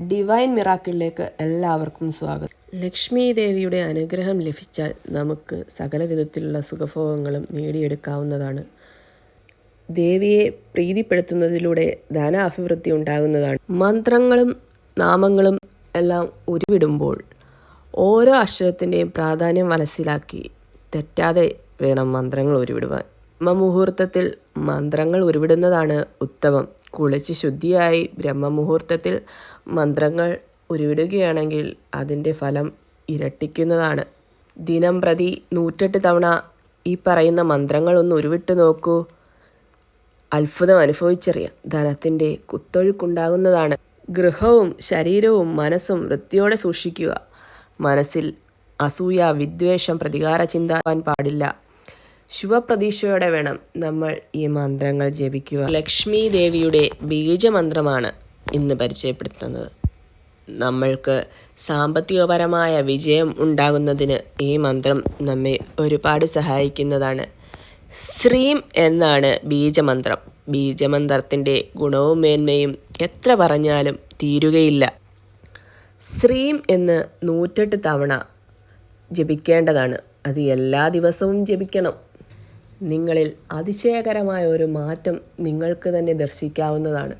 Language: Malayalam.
ഡിവൈൻ മിറാക്കിളിലേക്ക് എല്ലാവർക്കും സ്വാഗതം. ലക്ഷ്മി ദേവിയുടെ അനുഗ്രഹം ലഭിച്ചാൽ നമുക്ക് സകല വിധത്തിലുള്ള സുഖഭോഗങ്ങളും നേടിയെടുക്കാവുന്നതാണ്. ദേവിയെ പ്രീതിപ്പെടുത്തുന്നതിലൂടെ ധനാഭിവൃദ്ധി ഉണ്ടാകുന്നതാണ്. മന്ത്രങ്ങളും നാമങ്ങളും എല്ലാം ഉരുവിടുമ്പോൾ ഓരോ അക്ഷരത്തിന്റെയും പ്രാധാന്യം മനസ്സിലാക്കി തെറ്റാതെ വേണം മന്ത്രങ്ങൾ ഉരുവിടുവാൻ. ബ്രഹ്മമുഹൂർത്തത്തിൽ മന്ത്രങ്ങൾ ഉരുവിടുന്നതാണ് ഉത്തമം. കുളിച്ച് ശുദ്ധിയായി ബ്രഹ്മമുഹൂർത്തത്തിൽ മന്ത്രങ്ങൾ ഉരുവിടുകയാണെങ്കിൽ അതിന്റെ ഫലം ഇരട്ടിക്കുന്നതാണ്. ദിനം പ്രതി നൂറ്റെട്ട് തവണ ഈ പറയുന്ന മന്ത്രങ്ങളൊന്ന് ഉരുവിട്ട് നോക്കൂ. അത്ഭുതം അനുഭവിച്ചറിയാം. ധനത്തിന്റെ കുത്തൊഴുക്കുണ്ടാകുന്നതാണ്. ഗൃഹവും ശരീരവും മനസ്സും വൃത്തിയോടെ സൂക്ഷിക്കുക. മനസ്സിൽ അസൂയ വിദ്വേഷം പ്രതികാര ചിന്താൻ പാടില്ല. ശുഭപ്രതീക്ഷയോടെ വേണം നമ്മൾ ഈ മന്ത്രങ്ങൾ ജപിക്കുക. ലക്ഷ്മി ദേവിയുടെ ബീജമന്ത്രമാണ് ഇന്ന് പരിചയപ്പെടുത്തുന്നത്. നമ്മൾക്ക് സാമ്പത്തികപരമായ വിജയം ഉണ്ടാകുന്നതിന് ഈ മന്ത്രം നമ്മെ ഒരുപാട് സഹായിക്കുന്നതാണ്. ശ്രീം എന്നാണ് ബീജമന്ത്രം. ബീജമന്ത്രത്തിന്റെ ഗുണവും മേന്മയും എത്ര പറഞ്ഞാലും തീരുകയില്ല. ശ്രീം എന്ന് നൂറ്റെട്ട് തവണ ജപിക്കേണ്ടതാണ്. അത് എല്ലാ ദിവസവും ജപിക്കണം. നിങ്ങളിൽ അതിശയകരമായ ഒരു മാറ്റം നിങ്ങൾക്ക് തന്നെ ദർശിക്കാവുന്നതാണ്.